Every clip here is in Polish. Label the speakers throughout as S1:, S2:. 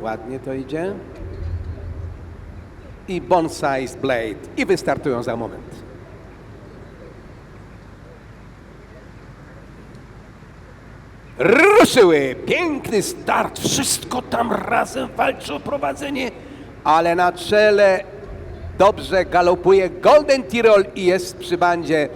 S1: Ładnie to idzie. I Bonsai Blade. I wystartują za moment. Ruszyły! Piękny start, wszystko tam razem walczy o prowadzenie, ale na czele dobrze galopuje Golden Tirol i jest przy bandzie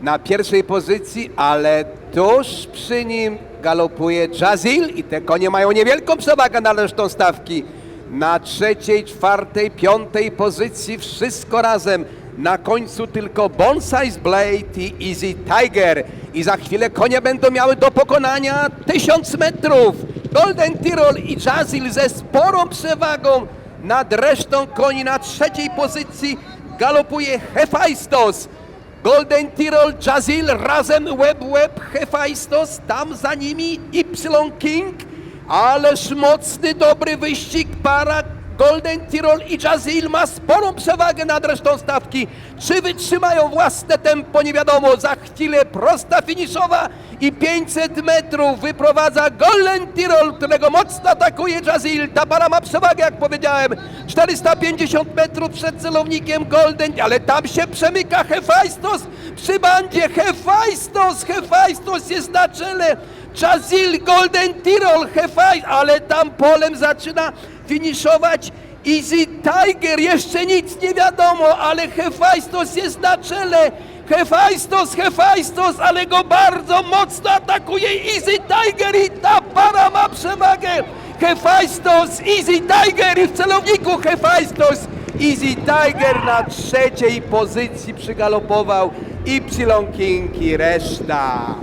S1: na pierwszej pozycji, ale tuż przy nim galopuje Jazil i te konie mają niewielką przewagę na resztą stawki. Na trzeciej, czwartej, piątej pozycji wszystko razem. Na końcu tylko Bonsai Blade i Easy Tiger. I za chwilę konie będą miały do pokonania 1000 metrów. Golden Tirol i Jazil ze sporą przewagą nad resztą koni. Na trzeciej pozycji galopuje Hephaistos. Golden Tirol, Jazil razem łeb łeb Hephaistos, tam za nimi Y King, ależ mocny, dobry wyścig para Golden Tirol i Jazil ma sporą przewagę nad resztą stawki. Czy wytrzymają własne tempo, nie wiadomo. Za chwilę prosta finiszowa i 500 metrów wyprowadza Golden Tirol, którego mocno atakuje Jazil. Ta para ma przewagę, jak powiedziałem. 450 metrów przed celownikiem Golden, ale tam się przemyka Hephaistos przy bandzie. Hephaistos, Hephaistos jest na czele. Jazil, Golden Tirol, Hefaj, ale tam polem zaczyna finiszować Easy Tiger. Jeszcze nic nie wiadomo, ale Hephaistos jest na czele. Hephaistos, Hephaistos, ale go bardzo mocno atakuje Easy Tiger i ta para ma przewagę. Hephaistos, Easy Tiger i w celowniku Hephaistos. Easy Tiger na trzeciej pozycji przygalopował Y King i reszta.